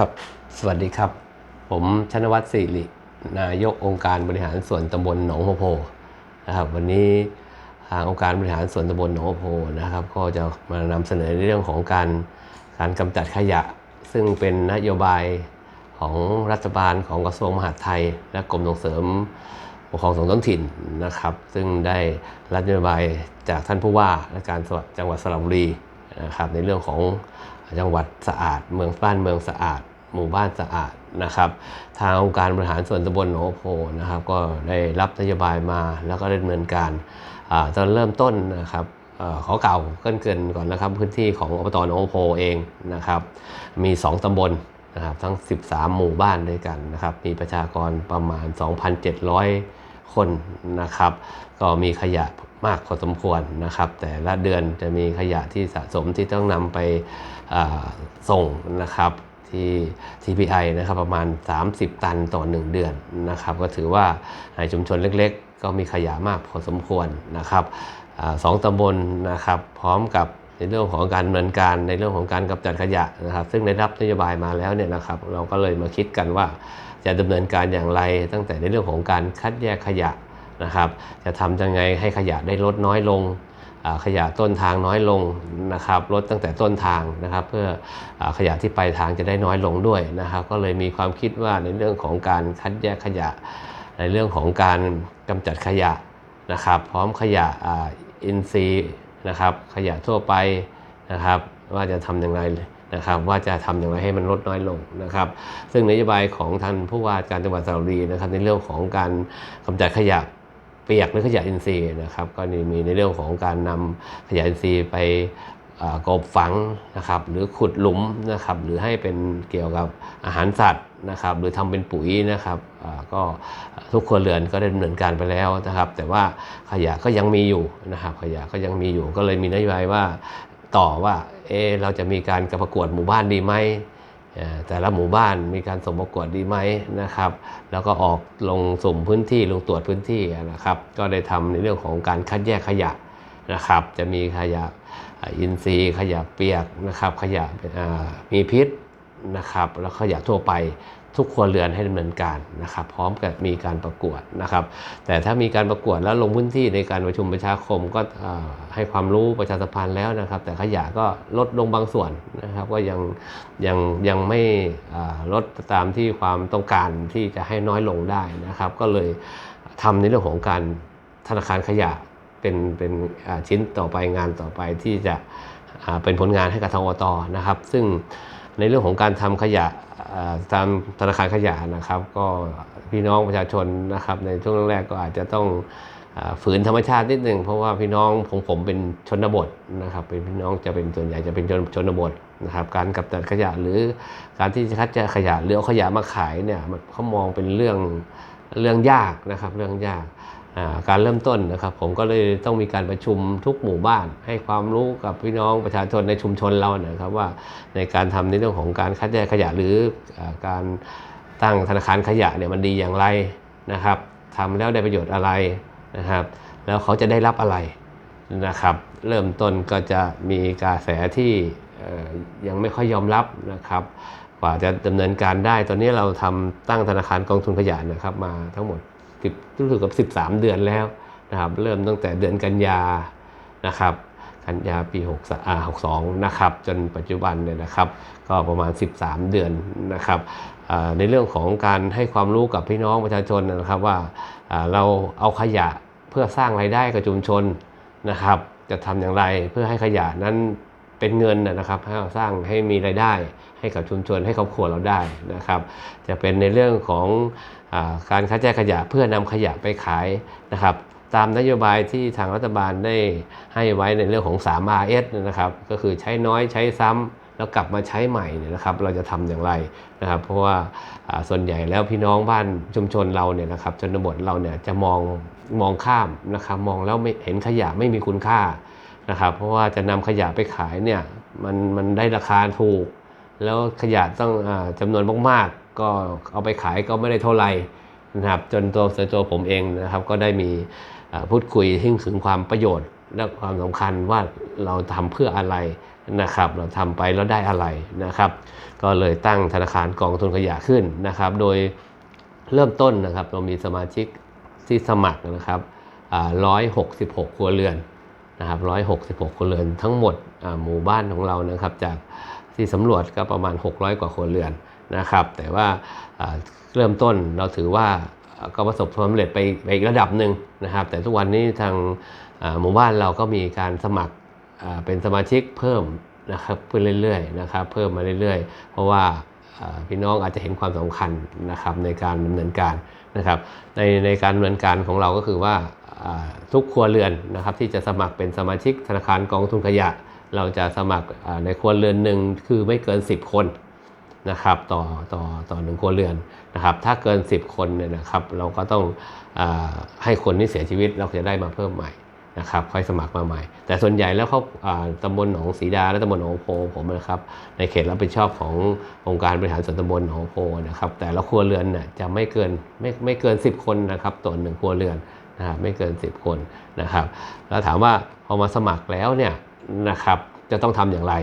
ครับ สวัสดีครับ ผมชนวัฒน์สิรินายกองค์การบริหารส่วนตำบลหนองโพนะครับ วันนี้ทางองค์การบริหารส่วนตำบลหนองโพนะครับ ก็จะมานำเสนอในเรื่องของการการกำจัดขยะ ซึ่งเป็นนโยบายของรัฐบาลของกระทรวงมหาดไทย และกรมส่งเสริมปกครองส่วนท้องถิ่นนะครับ ซึ่งได้รับนโยบายจากท่านผู้ว่าราชการจังหวัดสระบุรีนะครับในเรื่องของ จังหวัดสะอาด เมืองบ้านเมืองสะอาด หมู่บ้านสะอาดนะครับ ทางองค์การบริหารส่วนตำบลหนองโพนะครับ ก็ได้รับนโยบายมาแล้วก็ดำเนินการอตอนเริ่มต้นนะครับอขอเก่าเกินเกินก่อนนะครับ พื้นที่ของอบตหนองโพเองนะครับ มี 2 ตำบลนะครับทั้ง 13 หมู่บ้านด้วยกันนะครับ มีประชากรประมาณ 2,700 คนนะครับ ก็มีขยะมากพอสมควรนะครับ แต่ละเดือนจะมีขยะที่สะสมที่ต้องนำไปส่งนะครับที่ TPI นะครับประมาณ 30 ตันต่อ 1 เดือนนะครับ ก็ถือว่าในชุมชนเล็กๆ ก็มีขยะมากพอสมควรนะครับอสองตำบลนะครับ พร้อมกับในเรื่องของการดำเนินการในเรื่องของการกำจัดขยะนะครับ ซึ่งได้รับนโยบายมาแล้วเนี่ยนะครับ เราก็เลยมาคิดกันว่า จะดำเนินการอย่างไร ตั้งแต่ในเรื่องของการคัดแยกขยะนะครับ จะทำยังไงให้ขยะได้ลดน้อยลงขยะต้นทางน้อยลงนะครับลดตั้งแต่ต้นทางนะครับ เพื่ออขยะที่ปลายทางจะได้น้อยลงด้วยนะครับ ก็เลยมีความคิดว่าในเรื่องของการคัดแยกขยะ ในเรื่องของการกำจัดขยะนะครับ พร้อมขยะอินทรีย์นะครับ ขยะทั่วไปนะครับ ว่าจะทำอย่างไร นะครับว่าจะทำอย่างไรให้มันลดน้อยลงนะครับ ซึ่งนโยบายของท่านผู้ว่าการจังหวัดสระบุรีนะครับ ในเรื่องของการกำจัดขยะเปียกหรือขยะอินทรีย์นะครับก็มีในเรื่องของการนำขยะอินทรีย์ไปกบฝังนะครับหรือขุดหลุมนะครับหรือให้เป็นเกี่ยวกับอาหารสัตว์นะครับหรือทำเป็นปุ๋ยนะครับก็ทุกครัวเรือนก็ได้ดำเนินการไปแล้วนะครับ แต่ว่าขยะก็ยังมีอยู่นะครับขยะก็ยังมีอยู่ก็เลยมีนโยบายว่า ต่อว่าเอะเราจะมีการประกวดหมู่บ้านดีไหมแต่ละหมู่บ้านมีการส่งประกวดดีไหมนะครับ แล้วก็ออกลงสุ่มพื้นที่ลงตรวจพื้นที่นะครับ ก็ได้ทำในเรื่องของการคัดแยกขยะนะครับ จะมีขยะอินทรีย์ ขยะเปียกนะครับ ขยะมีพิษนะครับ แล้วขยะทั่วไป ทุกครัวเรือนให้ดำเนินการนะครับพร้อมกับมีการประกวดนะครับ แต่ถ้ามีการประกวดแล้วลงพื้นที่ในการประชุมประชาคมก็ให้ความรู้ประชาสัมพันธ์แล้วนะครับ แต่ขยะก็ลดลงบางส่วนนะครับก็ยังยังยังไม่ลดตามที่ความต้องการที่จะให้น้อยลงได้นะครับ ก็เลยทำในเรื่องของการธนาคารขยะเป็นเป็นชิ้นต่อไปงานต่อไปที่จะเป็นผลงานให้กับทางอตนะครับ ซึ่งในเรื่องของการทำขยะ ตามธนาคารขยะนะครับ ก็พี่น้องประชาชนนะครับ ในช่วงแรกก็อาจจะต้องอฝืนธรรมชาตินิดหนึ่งเพราะว่าพี่น้องของผมเป็นชนบทนะครับ เป็นพี่น้องจะเป็นส่วนใหญ่จะเป็นชนชนบทนะครับ การกำจัดขยะหรือการที่จะคัดแยกขยะหรือเอาขยะมาขายเนี่ยมันเขามองเป็นเรื่องเรื่องยากนะครับ เรื่องยาก การเริ่มต้นนะครับ ผมก็เลยต้องมีการประชุมทุกหมู่บ้าน ให้ความรู้กับพี่น้องประชาชนในชุมชนเรานะครับว่าในการทำในเรื่องของการคัดแยกขยะหรืออการตั้งธนาคารขยะเนี่ยมันดีอย่างไรนะครับทำแล้วได้ประโยชน์อะไรนะครับ แล้วเขาจะได้รับอะไรนะครับ เริ่มต้นก็จะมีกระแสที่ยังไม่ค่อยยอมรับนะครับ กว่าจะดำเนินการได้ ตอนนี้เราทำตั้งธนาคารกองทุนขยะนะครับ มาทั้งหมด 10รู้สึกกับ 13 เดือนแล้วนะครับเริ่มตั้งแต่เดือนกันยานะครับกันยาปี6 62นะครับจนปัจจุบันเนี่ยนะครับก็ประมาณ 13 เดือนนะครับในเรื่องของการให้ความรู้กับพี่น้องประชาชนนะครับว่าอ่าเราเอาขยะเพื่อสร้างรายได้กับชุมชนนะครับ จะทำอย่างไรเพื่อให้ขยะนั้น เป็นเงินนะครับให้เราสร้างให้มีรายได้ให้กับชุมชนให้ครอบครัวเราได้นะครับ จะเป็นในเรื่องของอการคัดแยกขยะเพื่อนำขยะไปขายนะครับตามนโยบายที่ทางรัฐบาลได้ให้ไว้ในเรื่องของ 3RS นะครับ ก็คือใช้น้อยใช้ซ้ำแล้วกลับมาใช้ใหม่เนี่ยนะครับ เราจะทำอย่างไรนะครับ เพราะว่าส่วนใหญ่แล้วพี่น้องบ้านชุมชนเราเนี่ยนะครับชนบทเราเนี่ยจะมองมองข้ามนะครับ มองแล้วไม่เห็นขยะไม่มีคุณค่า นะครับเพราะว่าจะนำขยะไปขายเนี่ยมันมันได้ราคาถูก แล้วขยะต้องอาจำนวนมากๆ ก็เอาไปขายก็ไม่ได้เท่าไหร่นะครับจนตัวตัวผมเองนะครับก็ได้มีพูดคุยถึงถึงความประโยชน์และความสำคัญว่าเราทำเพื่ออะไรนะครับ เราทำไปแล้วได้อะไรนะครับ ก็เลยตั้งธนาคารกองทุนขยะขึ้นนะครับ โดยเริ่มต้นนะครับเรามีสมาชิกที่สมัครนะครับร้อยหกสิบหกครัวเรือน นะครับร้อยหกสิบหกครัวเรือนทั้งหมดหมู่บ้านของเรานะครับจากที่สำรวจก็ประมาณ 600 กว่าครัวเรือนนะครับ แต่ว่าเริ่มต้นเราถือว่าก็ประสบความสำเร็จไปไปอีกระดับหนึ่งนะครับ แต่ทุกวันนี้ทางหมู่บ้านเราก็มีการสมัครเป็นสมาชิกเพิ่มนะครับเพื่อเรื่อยๆนะครับ เพิ่มมาเรื่อยๆ เพราะว่าพี่น้องอาจจะเห็นความสำคัญนะครับในการดำเนินการนะครับในในการดำเนินการของเราก็คือว่า ทุกครัวเรือนนะครับที่จะสมัครเป็นสมาชิกธนาคารกองทุนขยะ เราจะสมัครในครัวเรือนหนึ่งคือไม่เกิน 10 คนนะครับต่อต่อต่อหนึ่งครัวเรือนนะครับถ้าเกิน 10 คนเนี่ยนะครับเราก็ต้องอให้คนที่เสียชีวิตเราจะได้มาเพิ่มใหม่นะครับค่อยสมัครมาใหม่ แต่ส่วนใหญ่แล้วเขาตำบลหนองสีดาและตำบลหนองโพผมนะครับในเขตรับผิดชอบขององค์การบริหารส่วนตำบลหนองโพนะครับแต่ละครัวเรือนเนี่ยจะไม่เกินไม่ไม่เกิน 10 คนนะครับต่อหนึ่งครัวเรือน นะครับไม่เกิน 10 คนนะครับแล้วถามว่าพอมาสมัครแล้วเนี่ยนะครับจะต้องทำอย่างไร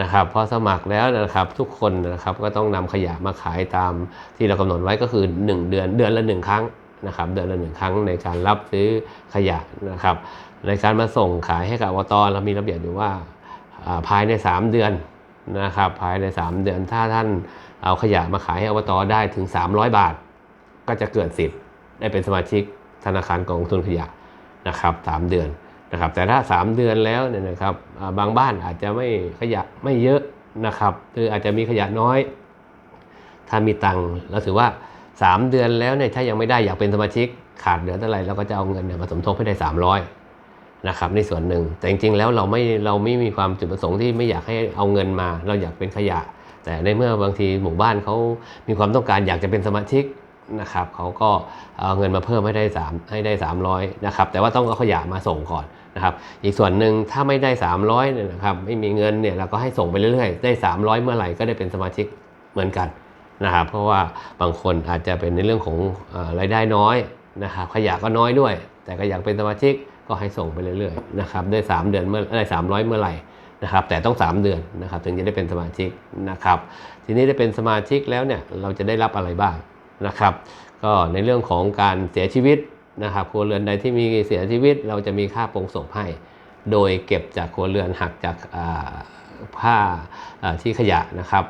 นะครับพอสมัครแล้วนะครับทุกคนนะครับก็ต้องนำขยะมาขายตามที่เรากำหนดไว้ก็คือ 1 เดือนเดือนละ 1 ครั้งนะครับเดือนละหนึ่งครั้งในการรับซื้อขยะนะครับ ในการมาส่งขายให้กับอบตเรามีระเบียบอยู่ว่าอ่าภายใน 3 เดือนนะครับภายใน 3 เดือนถ้าท่านเอาขยะมาขายให้อบตได้ถึง 300 บาท ก็จะเกิดสิทธิ์ได้เป็นสมาชิก ธนาคารกองทุนขยะนะครับ3เดือนนะครับ แต่ถ้า 3 เดือนแล้วเนี่ยนะครับบางบ้านอาจจะไม่ขยะไม่เยอะนะครับคืออาจจะมีขยะน้อย ถ้ามีตังค์เราถือว่า 3 เดือนแล้วเนี่ยถ้ายังไม่ได้อยากเป็นสมาชิกขาดเหลือเท่าไหร่เราก็จะเอาเงินเนี่ยมาสมทบให้ได้ 300นะครับในส่วนหนึ่งแต่จริงๆแล้วเราไม่เราไม่มีความจุดประสงค์ที่ไม่อยากให้เอาเงินมา เราอยากเป็นขยะ แต่ในเมื่อบางทีหมู่บ้านเขามีความต้องการอยากจะเป็นสมาชิก นะครับเขาก็เอาเงินมาเพิ่มให้ได้3ให้ได้ 300นะครับแต่ว่าต้องเอาขยะมาส่งก่อนนะครับอีกส่วนหนึ่งถ้าไม่ได้ 300เนี่ยนะครับไม่มีเงินเนี่ยเราก็ให้ส่งไปเรื่อยๆ ได้ 300 เมื่อไหร่ก็ได้เป็นสมาชิกเหมือนกันนะครับเพราะว่าบางคนอาจจะเป็นในเรื่องของอ่อรายได้น้อยนะครับขยะก็น้อยด้วย แต่ก็อยากเป็นสมาชิกก็ให้ส่งไปเรื่อยๆนะครับได้ 3 เดือนเมื่อได้300 เมื่อไหร่นะครับแต่ต้อง 3 เดือนนะครับถึงจะได้เป็นสมาชิกนะครับทีนี้ได้เป็นสมาชิกแล้วเนี่ยเราจะได้รับอะไรบ้าง นะครับ ก็ในเรื่องของการเสียชีวิตนะครับครัวเรือนใดที่มีเสียชีวิต เราจะมีค่าโปรงศพให้ โดยเก็บจากครัวเรือนหักจากผ้าที่ขยะนะครับ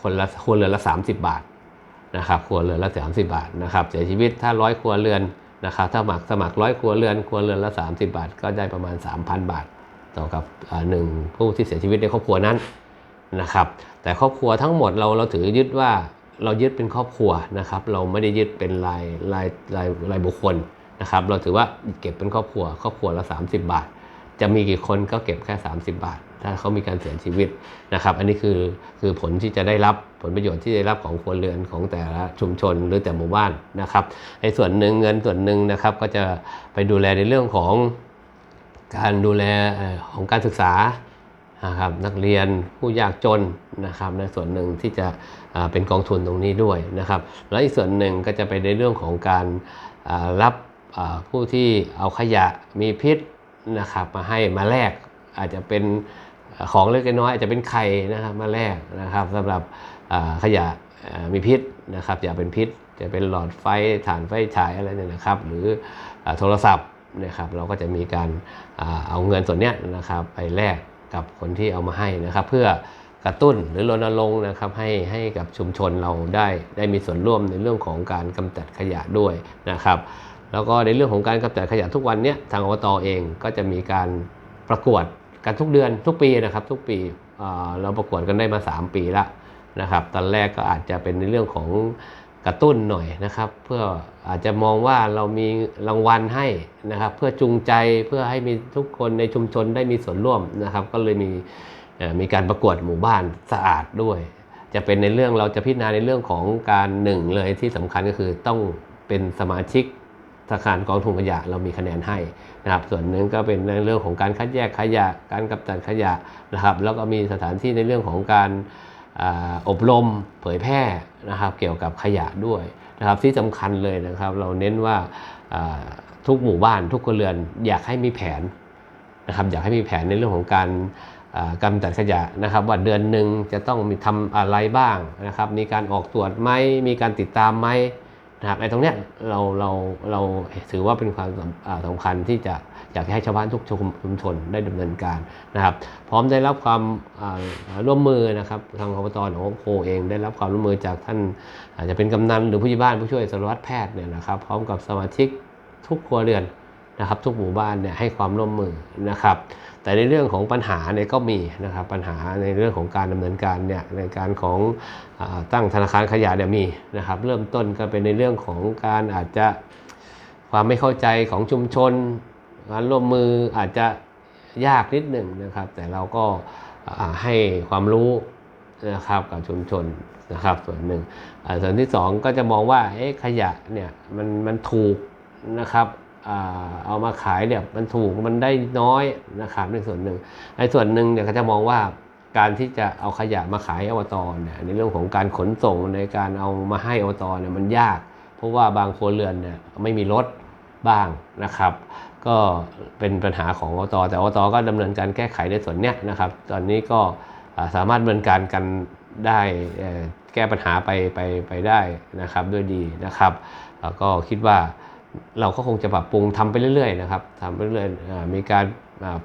คนละครัวเรือนละ 30 บาทนะครับครัวเรือนละ30 บาทนะครับ เสียชีวิตถ้าร้อยครัวเรือนนะครับถ้าหมักสมัครร้อยครัวเรือนครัวเรือนละ 30 บาท ก็ได้ประมาณ 3,000 บาท ต่อกับหนึ่งผู้ที่เสียชีวิตในครอบครัวนั้นนะครับ แต่ครอบครัวทั้งหมดเราเราถือยึดว่า เรายึดเป็นครอบครัวนะครับ เราไม่ได้ยึดเป็นรายรายรายรายบุคคลนะครับ เราถือว่าเก็บเป็นครอบครัว ครอบครัวละ 30 บาท จะมีกี่คนก็เก็บแค่ 30 บาท ถ้าเขามีการเสียชีวิตนะครับ อันนี้คือคือผลที่จะได้รับผลประโยชน์ที่ได้รับของครัวเรือนของแต่ละชุมชนหรือแต่หมู่บ้านนะครับในส่วนหนึ่งเงินส่วนหนึ่งนะครับ ก็จะไปดูแลในเรื่องของการดูแลของการศึกษานะครับนักเรียนผู้ยากจน นะครับในส่วนหนึ่งที่จะเป็นกองทุนตรงนี้ด้วยนะครับ แล้วอีกส่วนหนึ่งก็จะไปในเรื่องของการรับผู้ที่เอาขยะมีพิษนะครับมาให้มาแลกอาจจะเป็นของเล็กน้อยอาจจะเป็นไข่นะครับมาแลกนะครับสำหรับขยะมีพิษนะครับอย่าเป็นพิษจะเป็นหลอดไฟถ่านไฟฉายอะไรเนี่ยนะครับ หรือโทรศัพท์นะครับเราก็จะมีการเอาเงินส่วนเนี้ยนะครับไปแลกกับคนที่เอามาให้นะครับ เพื่อ กระตุ้นหรือรณรงค์นะครับให้ให้กับชุมชนเราได้ได้มีส่วนร่วมในเรื่องของการกำจัดขยะด้วยนะครับ แล้วก็ในเรื่องของการกำจัดขยะทุกวันนี้ทางอบตเองก็จะมีการประกวดกันทุกเดือนทุกปีนะครับ ทุกปีเราประกวดกันได้มา 3 ปีละนะครับ ตอนแรกก็อาจจะเป็นในเรื่องของกระตุ้นหน่อยนะครับ เพื่ออาจจะมองว่าเรามีรางวัลให้นะครับ เพื่อจูงใจเพื่อให้มีทุกคนในชุมชนได้มีส่วนร่วมนะครับ ก็เลยมี มีการประกวดหมู่บ้านสะอาดด้วย จะเป็นในเรื่องเราจะพิจารณาในเรื่องของการหนึ่งเลยที่สำคัญก็คือต้องเป็นสมาชิกธนาคารกองทุนขยะเรามีคะแนนให้นะครับส่วนหนึ่งก็เป็นในเรื่องของการคัดแยกขยะ การกำจัดขยะนะครับ แล้วก็มีสถานที่ในเรื่องของการอาอบรมเผยแพร่นะครับ เกี่ยวกับขยะด้วยนะครับที่สำคัญเลยนะครับ เราเน้นว่าอ่าทุกหมู่บ้านทุกครัวเรือนอยากให้มีแผนนะครับ อยากให้มีแผนในเรื่องของการ อ่ากำจัดขยะนะครับ ว่าเดือนหนึ่งจะต้องมีทำอะไรบ้างนะครับ มีการออกตรวจไหมมีการติดตามไหมนะครับไอ้ตรงเนี้ยเราเราเราถือว่าเป็นความสำสำคัญที่จะอยากให้ชาวบ้านทุกชุมชนได้ดำเนินการนะครับ พร้อมได้รับความร่วมมือนะครับทางอบตหนองโพเองได้รับความร่วมมือจากท่านอาจจะเป็นกำนันหรือผู้ใหญ่บ้านผู้ช่วยสารวัตรแพทย์เนี่ยนะครับ พร้อมกับสมาชิกทุกครัวเรือน นะครับทุกหมู่บ้านเนี่ยให้ความร่วมมือนะครับ แต่ในเรื่องของปัญหาเนี่ยก็มีนะครับปัญหาในเรื่องของการดำเนินการเนี่ยในการของอตั้งธนาคารขยะเนี่ยมีนะครับเริ่มต้นก็เป็นในเรื่องของการอาจจะความไม่เข้าใจของชุมชนการร่วมมืออาจจะยากนิดหนึ่งนะครับ แต่เราก็ให้ความรู้นะครับกับชุมชนนะครับส่วนหนึ่งส่วนที่สองก็จะมองว่าเอ๊ะขยะเนี่ยมันมันถูกนะครับ เอามาขายเนี่ยมันถูกมันได้น้อยนะครับในส่วนหนึ่งในส่วนหนึ่งเนี่ยก็จะมองว่าการที่จะเอาขยะมาขายให้อบตเนี่ยในเรื่องของการขนส่งในการเอามาให้อบตเนี่ยมันยาก เพราะว่าบางครัวเรือนเนี่ยไม่มีรถบ้างนะครับ ก็เป็นปัญหาของอบตแต่อบตก็ดำเนินการแก้ไขในส่วนเนี้ยนะครับ ตอนนี้ก็สามารถดำเนินการกันได้แก้ปัญหาไปไปไปได้นะครับด้วยดีนะครับแล้วก็คิดว่า เราก็คงจะปรับปรุงทำไปเรื่อยๆนะครับทำไปเรื่อยๆมีการ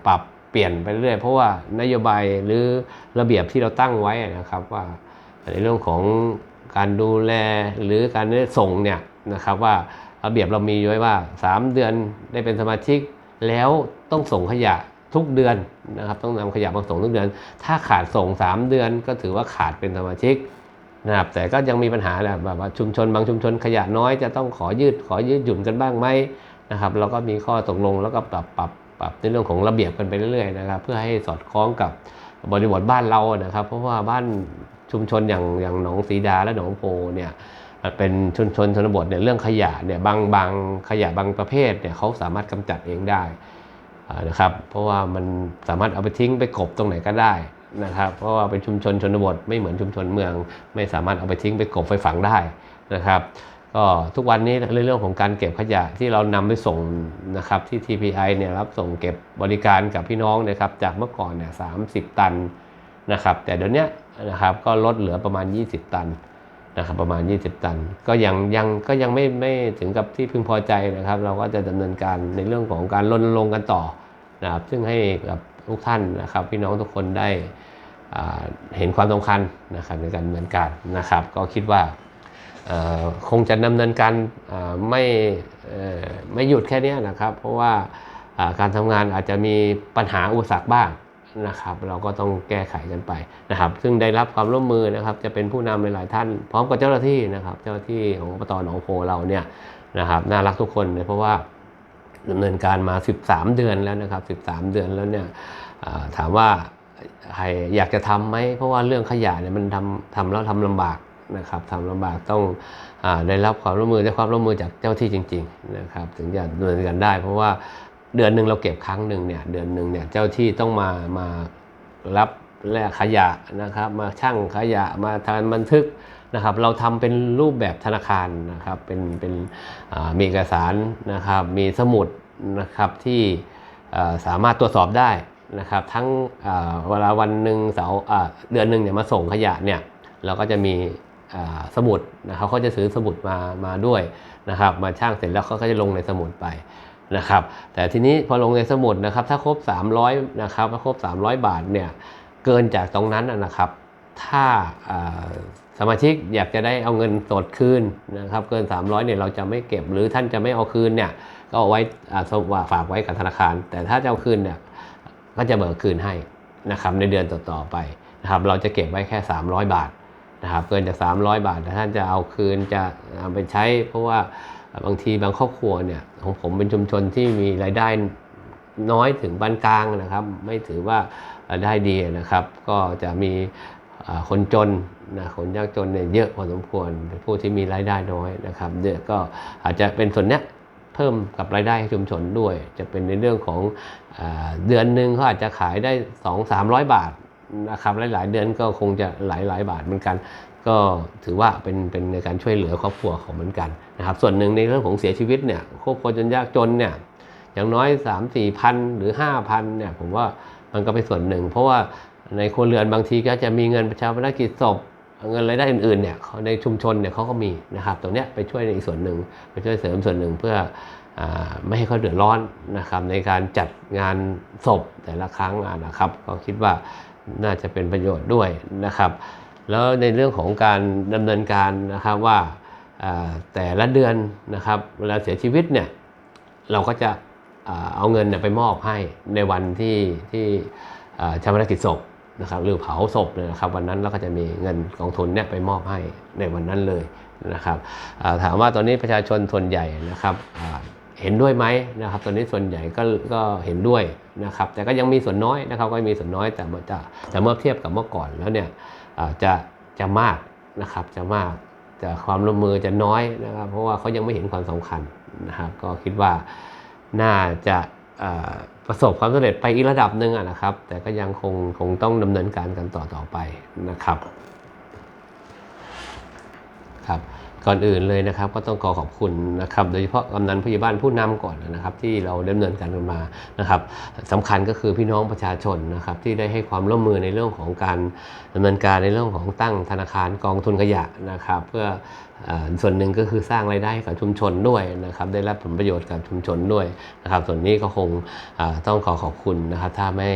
ปรับเปลี่ยนไปเรื่อยๆ เพราะว่านโยบายหรือระเบียบที่เราตั้งไว้นะครับว่าในเรื่องของการดูแลหรือการส่งเนี่ยนะครับว่าระเบียบเรามีไว้ว่า 3 เดือนได้เป็นสมาชิกแล้วต้องส่งขยะทุกเดือนนะครับต้องนำขยะมาส่งทุกเดือน ถ้าขาดส่ง 3 เดือนก็ถือว่าขาดเป็นสมาชิก นะครับแต่ก็ยังมีปัญหาแหละแบบว่าชุมชนบางชุมชนขยะน้อยจะต้องขอยืดขอยืดหยุ่นกันบ้างไหมนะครับ เราก็มีข้อตกลงแล้วก็ปรับปรับปรับในเรื่องของระเบียบกันไปเรื่อยๆนะครับ เพื่อให้สอดคล้องกับบริบทบ้านเรานะครับ เพราะว่าบ้านชุมชนอย่างอย่างหนองสีดาและหนองโพเนี่ยเป็นชุมชนชนบทเนี่ยเรื่องขยะเนี่ยบางบางขยะบางประเภทเนี่ยเขาสามารถกำจัดเองได้นะครับ เพราะว่ามันสามารถเอาไปทิ้งไปกบตรงไหนก็ได้ นะครับ เพราะว่าเป็นชุมชนชนบทไม่เหมือนชุมชนเมือง ไม่สามารถเอาไปทิ้งไปกบไปฝังได้นะครับก็ทุกวันนี้ในเรื่องของการเก็บขยะที่เรานำไปส่งนะครับที่ TPI เนี่ยรับส่งเก็บบริการกับพี่น้องนะครับจากเมื่อก่อนเนี่ยสาตันนะครับแต่เดี๋ยวนี้นะครับก็ลดเหลือประมาณ 20 ตันนะครับประมาณ 20 ตัน ก็ยังยังก็ยังไม่ไม่ถึงกับที่พึงพอใจนะครับ เราก็จะดำเนินการในเรื่องของการรณรงค์กันต่อนะครับซึ่งให้กับ ทุกท่านนะครับ พี่น้องทุกคนได้เห็นความสำคัญนะครับในการดำเนินการนะครับ ก็คิดว่าคงจะดำเนินการไม่ไม่หยุดแค่นี้นะครับ เพราะว่าการทำงานอาจจะมีปัญหาอุปสรรคบ้างนะครับ เราก็ต้องแก้ไขกันไปนะครับ ซึ่งได้รับความร่วมมือนะครับ จะเป็นผู้นำหลายท่าน พร้อมกับเจ้าหน้าที่นะครับ เจ้าหน้าที่ของอบตหนองโพเราเนี่ยนะครับน่ารักทุกคนเลยเพราะว่า ดำเนินการมา 13 เดือนแล้วนะครับ 13 เดือนแล้วเนี่ยถามว่าใครอยากจะทำไหมเพราะว่าเรื่องขยะเนี่ยมันทำทำแล้วทำลำบากนะครับทำลำบากต้องอได้รับความร่วมมือได้ความร่วมมือจากเจ้าที่จริง ๆ นะครับ ถึงจะดำเนินการได้ เพราะว่าเดือนหนึ่งเราเก็บครั้งหนึ่งเนี่ยเดือนหนึ่งเนี่ยเจ้าที่ต้องมามารับแลกขยะนะครับ มาชั่งขยะมาทานบันทึก นะครับเราทำเป็นรูปแบบธนาคารนะครับเป็นเป็นมีเอกสารนะครับมีสมุดนะครับที่สามารถตรวจสอบได้นะครับทั้งเวลาวันหนึ่งเสาเดือนหนึ่งเนี่ยมาส่งขยะเนี่ยเราก็จะมีสมุดนะครับเขาจะซื้อสมุดมามาด้วยนะครับมาช่างเสร็จแล้วเขาก็จะลงในสมุดไปนะครับแต่ทีนี้พอลงในสมุดนะครับถ้าครบ 300นะครับถ้าครบ 300 บาทเนี่ยเกินจากตรงนั้นนะครับ ถ้าสมาชิกอยากจะได้เอาเงินสดคืนนะครับ เกิน 300เนี่ยเราจะไม่เก็บหรือท่านจะไม่เอาคืนเนี่ยก็เอาไว้ว่าฝากไว้กับธนาคาร แต่ถ้าจะเอาคืนเนี่ยก็จะเบิกคืนให้นะครับในเดือนต่อๆไปนะครับ เราจะเก็บไว้แค่ 300 บาทนะครับเกินจาก 300 บาทแต่ท่านจะเอาคืนจะเอาไปใช้ เพราะว่าบางทีบางครอบครัวเนี่ยของผมเป็นชุมชนที่มีรายได้น้อยถึงปานกลางนะครับ ไม่ถือว่ารายได้ดีนะครับ ก็จะมี คนจนนะคนยากจนเนี่ยเยอะพอสมควรเป็นผู้ที่มีรายได้น้อยนะครับเดี๋ยวก็อาจจะเป็นส่วนเนี้ยเพิ่มกับรายได้ให้ชุมชนด้วย จะเป็นในเรื่องของอเดือนหนึ่งเขาอาจจะขายได้ 2 3 0 0 บาทนะครับหลาย ๆ เดือนก็คงจะหลายหลายบาทเหมือนกัน ก็ถือว่าเป็นเป็นในการช่วยเหลือครอบครัวเขาเหมือนกันนะครับส่วนหนึ่งในเรื่องของเสียชีวิตเนี่ยครอบครัวจนยากจนเนี่ยอย่างน้อย 3 4พันหรือ 5,000เนี่ยผมว่ามันก็เป็นส่วนหนึ่ง เพราะว่า ในครัวเรือนบางทีก็จะมีเงินประชาชนกิจศพเงินรายได้อื่นๆเนี่ยในชุมชนเนี่ยเขาก็มีนะครับ ตรงเนี้ยไปช่วยในอีกส่วนหนึ่งไปช่วยเสริมส่วนหนึ่งเพื่ออไม่ให้เขาเดือดร้อนนะครับ ในการจัดงานศพแต่ละครั้งนะครับ ก็คิดว่าน่าจะเป็นประโยชน์ด้วยนะครับ แล้วในเรื่องของการดำเนินการนะครับว่าแต่ละเดือนนะครับเวลาเสียชีวิตเนี่ยเราก็จะเอาเงินไปมอบให้ในวันที่ที่ชาปนกิจศพ นะครับหรือเผาศพเนี่ยนะครับวันนั้นเราก็จะมีเงินกองทุนเนี่ยไปมอบให้ในวันนั้นเลยนะครับถามว่าตอนนี้ประชาชนส่วนใหญ่นะครับเห็นด้วยไหมนะครับตอนนี้ส่วนใหญ่ก็ก็เห็นด้วยนะครับแต่ก็ยังมีส่วนน้อยนะครับก็มีส่วนน้อยแต่จะแต่เมื่อเทียบกับเมื่อก่อนแล้วเนี่ยจะจะมากนะครับจะมากแต่ความร่วมมือจะน้อยนะครับเพราะว่าเขายังไม่เห็นความสำคัญนะครับก็คิดว่าน่าจะ ประสบความสำเร็จไปอีกระดับหนึ่งอะนะครับ แต่ก็ยังคงคงต้องดำเนินการกันต่อต่อไปนะครับครับ ก่อนอื่นเลยนะครับก็ต้องขอขอบคุณนะครับโดยเฉพาะกำนันผู้ใหญ่บ้านผู้นำก่อนนะครับที่เราดำเนินการกันมานะครับสำคัญก็คือพี่น้องประชาชนนะครับที่ได้ให้ความร่วมมือในเรื่องของการดำเนินการในเรื่องของตั้งธนาคารกองทุนขยะนะครับเพื่อส่วนหนึ่งก็คือสร้างรายได้ให้กับชุมชนด้วยนะครับได้รับผลประโยชน์กับชุมชนด้วยนะครับส่วนนี้ก็คงต้องขอขอบคุณนะครับถ้าไม่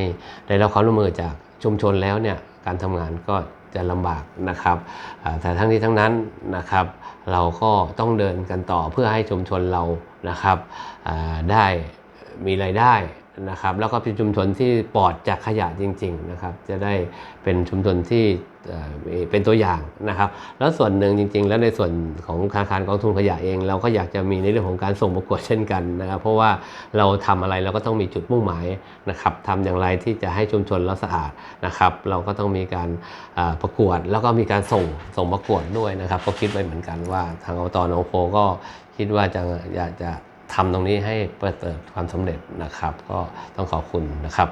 ได้รับความร่วมมือจากชุมชนแล้วเนี่ยการทำงานก็จะลำบากนะครับแต่ทั้งนี้ทั้งนั้นนะครับ เราก็ต้องเดินกันต่อเพื่อให้ชุมชนเรานะครับได้มีรายได้ นะครับแล้วก็เป็นชุมชนที่ปลอดจากขยะจริงๆนะครับจะได้เป็นชุมชนที่เป็นตัวอย่างนะครับแล้วส่วนหนึ่งจริง ๆ แล้วในส่วนของธนาคารกองทุนขยะเอง เราก็อยากจะมีในเรื่องของการส่งประกวดเช่นกันนะครับเพราะว่าเราทำอะไรเราก็ต้องมีจุดมุ่งหมายนะครับทำอย่างไรที่จะให้ชุมชนเราสะอาดนะครับเราก็ต้องมีการประกวดแล้วก็มีการส่งส่งประกวดด้วยนะครับก็คิดไว้เหมือนกันว่าทางอบตหนองโพก็คิดว่าจะอยากจะ ทำตรงนี้ให้เปิดเติบความสำเร็จนะครับ ก็ต้องขอบคุณนะครับ